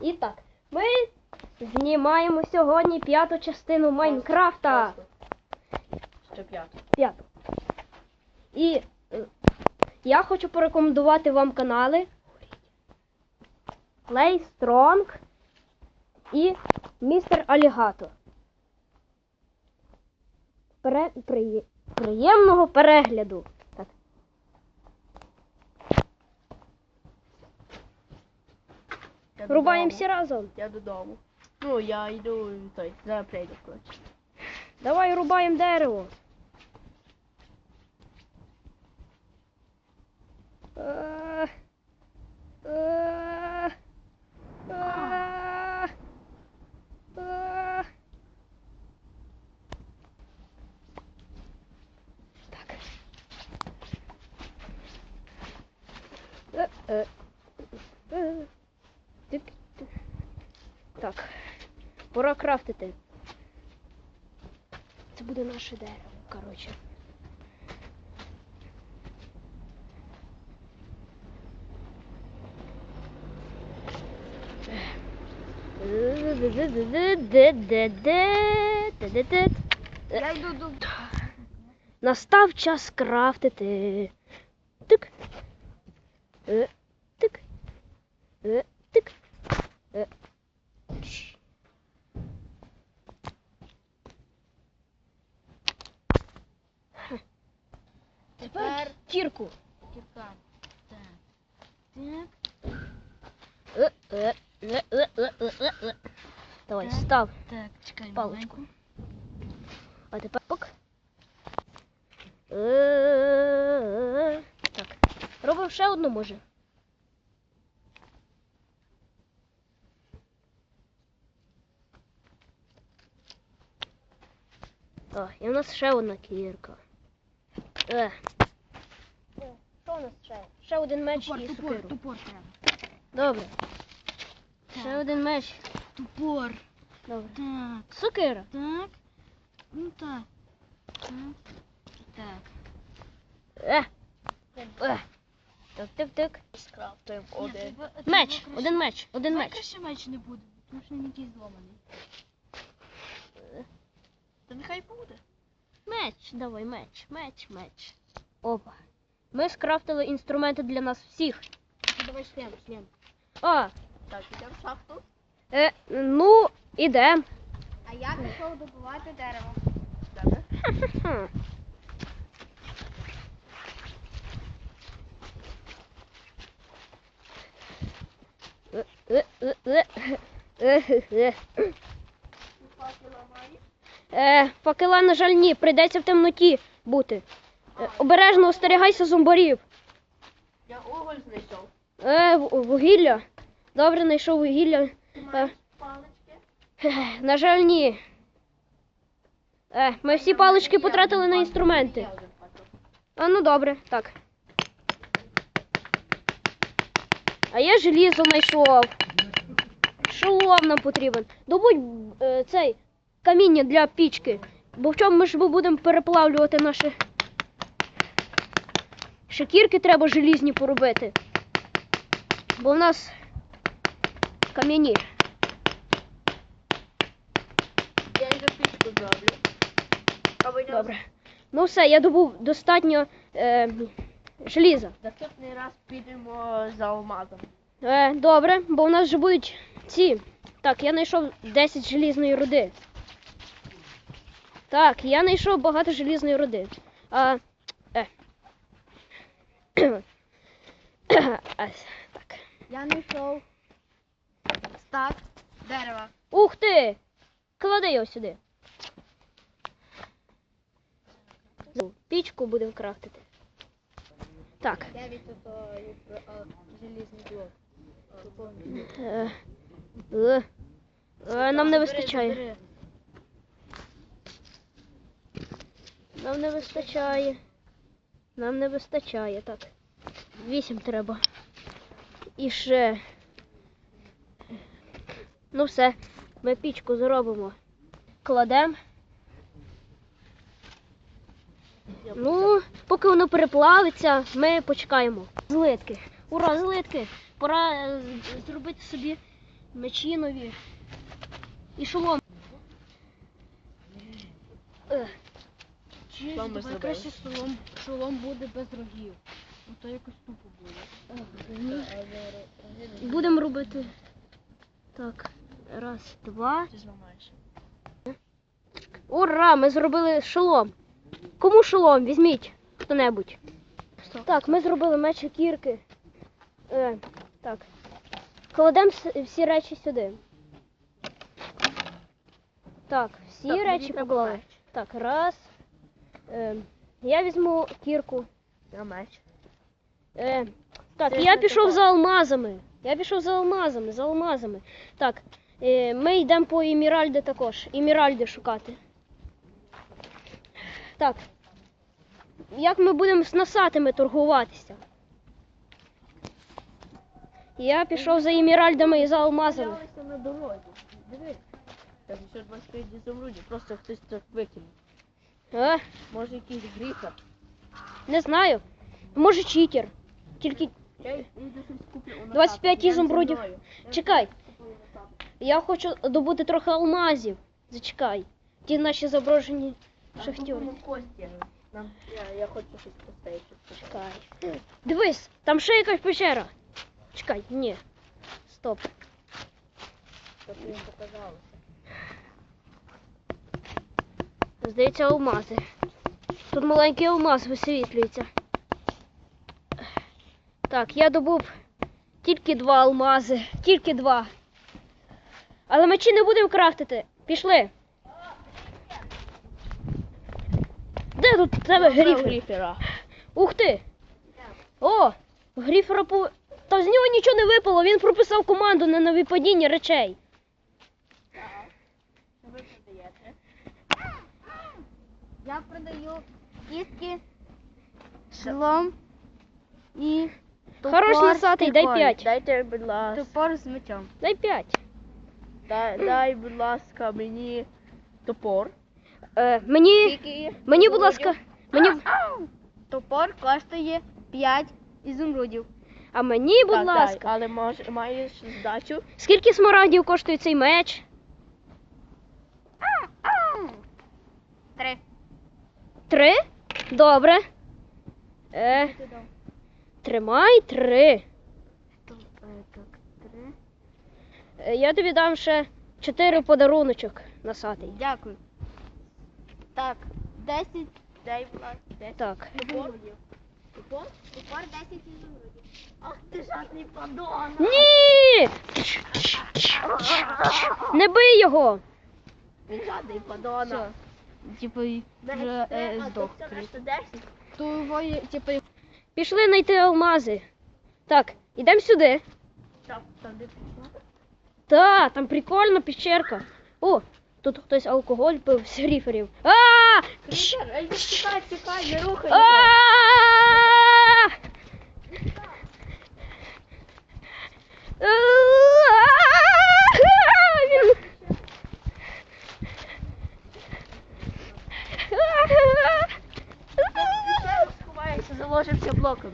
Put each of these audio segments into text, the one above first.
І так, ми знімаємо сьогодні п'яту частину Майнкрафта. Ще п'яту. П'яту. І е, я хочу порекомендувати вам канали Play Strong і Містер Алігатор. Пере... приє- Приємного перегляду. Так. Я Рубаємо додому. всі разом. Я додому. Ну, я йду, той, зараз прийду, коротше. Давай рубаємо дерево. Е, е, е, Пора крафтити. Це буде наше дерево, коротше. Я йду до... Настав час крафтити. Тик. Е, Тик. Е, Тик. Тепер кірку. Кірка. Так. Е. Давай, Так. став. Так, чекай Паличку. А тепер пок. Так. Робимо ще одну, може. О, і у нас ще одна кірка. Е. У нас ще? Ще один меч Тупор, і тупор, сокиру. тупор треба. Добре. Ще Так. один меч. Тупор. Добре. Так, Сокира. так. Ну так. Так. Так. Е. Е. Так, так, так. Скрафтуємо Ну, один. Меч, один меч, один Давай меч. краще меч не буде, тому що він якийсь зломаний. Та нехай буде. Меч, давай, меч, меч, меч. Опа. Ми скрафтили інструменти для нас всіх. Давай шлем, шлем. А, Так, ідемо в шахту. е, ну, ідем. А я пішов добувати дерево. Добре. Хм. Е, е, е, е, е, е, е. Е, факела, на жаль, ні, прийдеться в темноті бути. Е, обережно остерігайся зомбарів. Я уголь знайшов. Е, вугілля. Добре, знайшов вугілля. Ти Е, маєш палички? на жаль, ні. Е, ми всі палички потратили на інструменти. А ну добре, так. А я желізо знайшов. Шолом нам потрібен. Добудь е, цей каміння для пічки. Бо в чому ми ж будемо переплавлювати наші. Шакірки треба желізні поробити. Бо в нас кам'яні. Я вже пічку зроблю. Добре. Ну все, я добув достатньо е, желіза. Наступний раз підемо за алмазом. Е, добре, бо у нас вже будуть ці. Так, я знайшов 10 желізної руди. Так, я знайшов багато желізної руди. А, так. Я знайшов стак дерева. Ух ти! Клади його сюди. Пічку будемо крафтити. Так. Я від желізний блок. Е, е, е, нам не вистачає. Нам не вистачає. Нам не вистачає, так. Вісім треба. І ще. Ну все, ми пічку зробимо. Кладемо. Ну, поки воно переплавиться, ми почекаємо. Злитки. Ура, злитки! Пора е, зробити собі Мечі нові. І шолом. Е, Що ми зробили? краще шолом, шолом буде без рогів. Ну то якось тупо буде. Будемо робити. Так. Раз, два. Ти зламаєш. Ура! Ми зробили шолом. Кому шолом? Візьміть хто-небудь. Так, ми зробили меч і кірки. Е, так. Кладемо всі речі сюди. Так, всі Так, речі поклали. Так, раз. Е, я візьму кірку. Я меч. Е, так, я пішов за алмазами. Я пішов за алмазами, за алмазами. Так, е, ми йдемо по Еміральди також. Еміральди шукати. Так. Як ми будемо з насатими торгуватися? Я пішов за еміральдами і за алмазами. З'явилися на дорозі. Диви. Там ще 25 ізумрудів, просто хтось так викинув. Е, Може якийсь гріфер. не знаю. Може читер. Тільки Я йду щось куплю у 25 Насапі. ізумрудів. Я Чекай. у я хочу добути трохи алмазів. Зачекай. Ті наші заброжені Там шахтери. купимо кості. Нам, я, я хочу щось купити. Чекай. Дивись, там ще якась печера. Чекай, ні. Стоп. Щоб їм показалося. Здається, алмази. Тут маленький алмаз висвітлюється. Так, я добув тільки два алмази. Тільки два. Але мечі не будемо крафтити. Пішли. Де тут тебе гріфер? Ух ти! О! Гріфера по. Та з нього нічого не випало, він прописав команду на на випадіння речей. Я продаю кістки, шолом і Хорош топор носатий, з дай п'ять. Дайте, будь ласка. Топор з мечом. Дай п'ять. Дай, дай, будь ласка, мені топор. Е, мені. Скільки? Мені, будь ласка, мені. Топор коштує 5 ізумрудів. А мені, будь Так, дай, ласка. але мож, маєш здачу. Скільки смарагдів коштує цей меч? Три. Три? Добре. Е, тримай три. Так, три. Е, я тобі дам ще чотири подаруночок носатий. Дякую. Так, 10 Дай, ласка. Так. Топор? Топор 10 ізумрудів. Ах ти жадний падон. Ні! Не бий його! Він жадний падона. Типу, вже е, здох. Це решта 10. То його, є, типу, Пішли знайти алмази. Так, ідемо сюди. Там, там де пішла? Та, там прикольна пещерка. О, тут хтось алкоголь пив з гріферів. А! Ей, чекай, чекай, не рухай. А! його. Він- Він ще сховається, заложився блоками.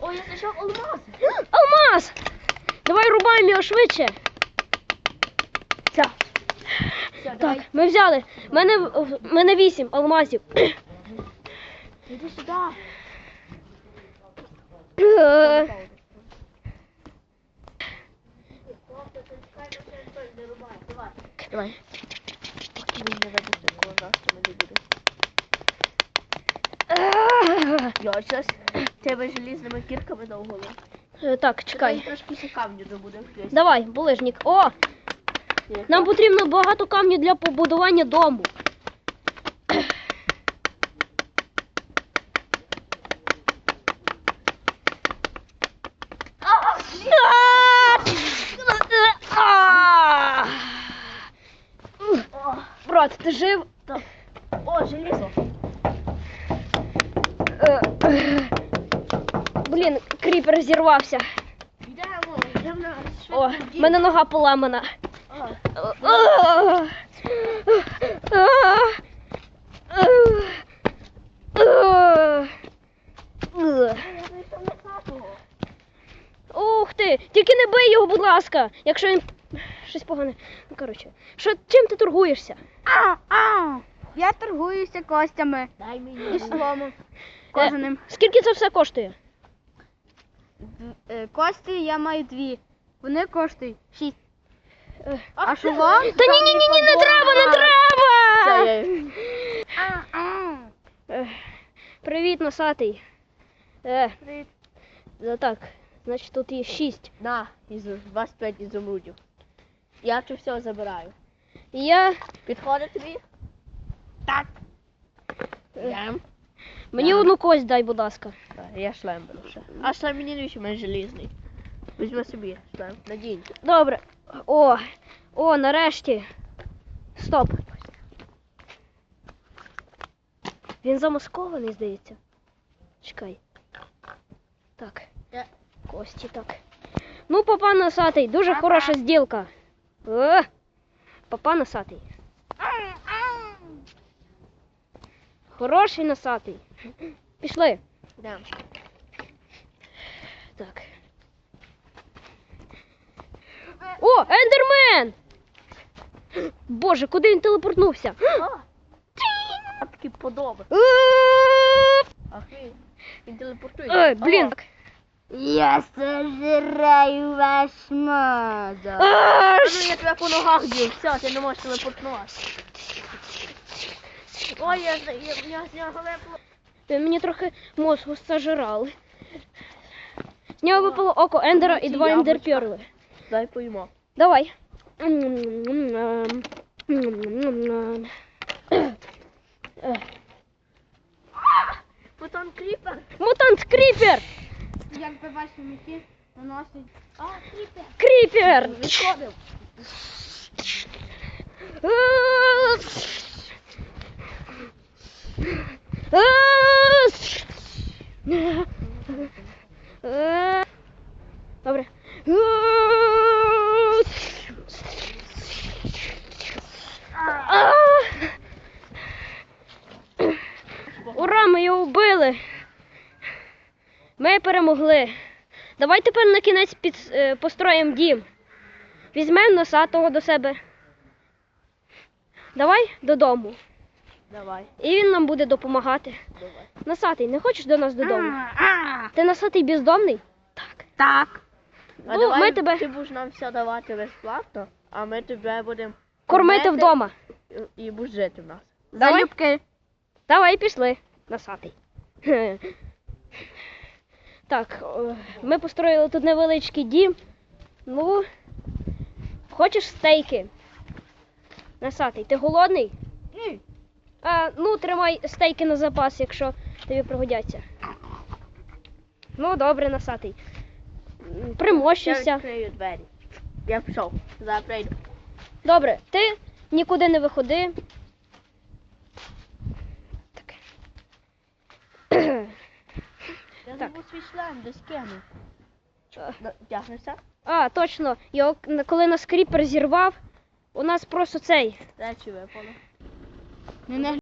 Ой, я знайшов алмаз. Алмаз! Давай рубаємо його швидше. Все. Все, Так, давай. ми взяли. У мене, в мене вісім алмазів. Іди сюди. Е, Давай. Він не випустив глаза, що мені буде. Я тебе желізними кірками на голову. е, Так, Чекай. Трошки ще камню добудемо. Давай, булижник. О, нам потрібно багато камню для побудування дому. Брат, ти жив? О, желізо. Е, е. Блін, кріпер зірвався. Йдемо, йдемо О, в мене нога поламана. Ух ти! Тільки не бий його, будь ласка, якщо він щось погане. Ну, коротше, що, чим ти торгуєшся? А, а, я торгуюся костями Дай і мені. сломом кожаним. Скільки це все коштує? Е, Кості я маю дві. Вони коштують шість. Е, А шолом? Та ні, ні, ні, ні, не треба, не треба! Е, Привіт, носатий. Привіт. так, значить тут є шість. На, із 25 ізумрудів. Я це все забираю. Я. Підходить тобі? Так. Йдем. Мені одну кость дай, будь ласка. Так, я шлем беру ще. А шлем мені навіщо, в мене желізний. Візьми собі шлем, надінь. Добре. О, о, нарешті. Стоп. Він замаскований, здається. Чекай. Так. Я- Кості, так. Ну, папа носатий, дуже хороша зділка. Е, папа носатий. Хороший носатий. Пішли. Йдем. Так. О, ендермен! Боже, куди він телепортнувся? Такі подоби. Е, він, він телепортує. Ой, блін. О, Я сожраю ваш мозок. А, та ну я тебе по ногах б'ю, все, ти не можеш телепортувати. Ой, я, я, я, я, мені трохи мозгу сожрали. З нього випало око ендера і Ці два яблучка. ендерперли. Дай поїмо. Давай. Бутон кріпер. Мутант кріпер! Як би ваші міки наносять. А, кріпер. Кріпер! Відходив. Добре. Ура, ми його вбили. Ми перемогли. Давай тепер на кінець під, е, построїмо дім. Візьмемо носатого до себе. Давай додому. Давай, І він нам буде допомагати. давай. Носатий, не хочеш до нас додому? А, Ти носатий бездомний? Так. Так. А Ну, давай ми тебе- ти будеш нам все давати безплатно, а ми тебе будемо Кормити вдома. і, і будеш жити в нас. Давай. Залюбки. Давай пішли. Носатий. Так, ми построїли тут невеличкий дім. Ну, хочеш стейки? Носатий, ти голодний? А, ну, тримай стейки на запас, якщо тобі пригодяться. Ну, добре, носатий. М, Я Примощуйся. відкрию двері. Я пішов. Зараз прийду. Добре, ти нікуди не виходи. Так. Я Так. забув свій шлем, десь кинув. А. Тягнешся? А, точно. Його, коли нас кріпер зірвав, у нас просто цей. Речі випало. Не